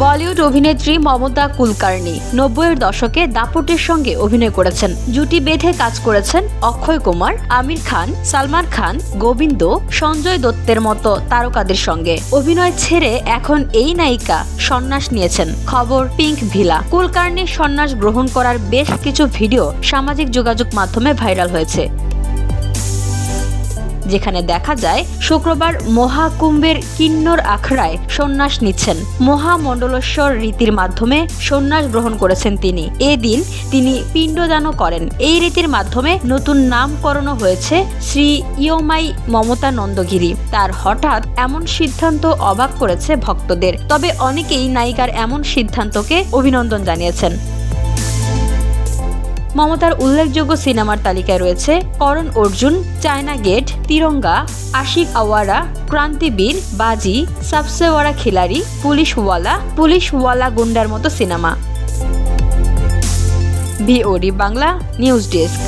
বলিউড অভিনেত্রী মমতা কুলকার্নি নব্বইয়ের দশকে দাপটের সঙ্গে অভিনয় করেছেন। জুটি বেঁধে কাজ করেছেন অক্ষয় কুমার, আমির খান, সালমান খান, গোবিন্দ, সঞ্জয় দত্তের মতো তারকাদের সঙ্গে। অভিনয় ছেড়ে এখন এই নায়িকা সন্ন্যাস নিয়েছেন। খবর পিঙ্ক ভিলা। কুলকার্নির সন্ন্যাস গ্রহণ করার বেশ কিছু ভিডিও সামাজিক যোগাযোগ মাধ্যমে ভাইরাল হয়েছে। যেখানে দেখা যায় শুক্রবার মহাকুম্ভের কিন্নর আখড়ায় সন্ন্যাস নিচ্ছেন। মহামণ্ডলেশ্বর রীতির মাধ্যমে সন্ন্যাস গ্রহণ করেছেন তিনি। এদিন তিনি পিণ্ডদানও করেন। এই রীতির মাধ্যমে নতুন নামকরণও হয়েছে শ্রী ইয়মাই মমতা নন্দগিরি তার হঠাৎ এমন সিদ্ধান্ত অবাক করেছে ভক্তদের। তবে অনেকেই নায়িকার এমন সিদ্ধান্তকে অভিনন্দন জানিয়েছেন। মমতার উল্লেখযোগ্য সিনেমার তালিকায় রয়েছে করণ অর্জুন, চায়না গেট, তিরঙ্গা, আশিক আওয়ারা ক্রান্তিবীর বাজি, সাবসেওয়ারা খিলাড়ি, পুলিশওয়ালা পুলিশওয়ালা গুন্ডার মতো cinema. BOD Bangla news desk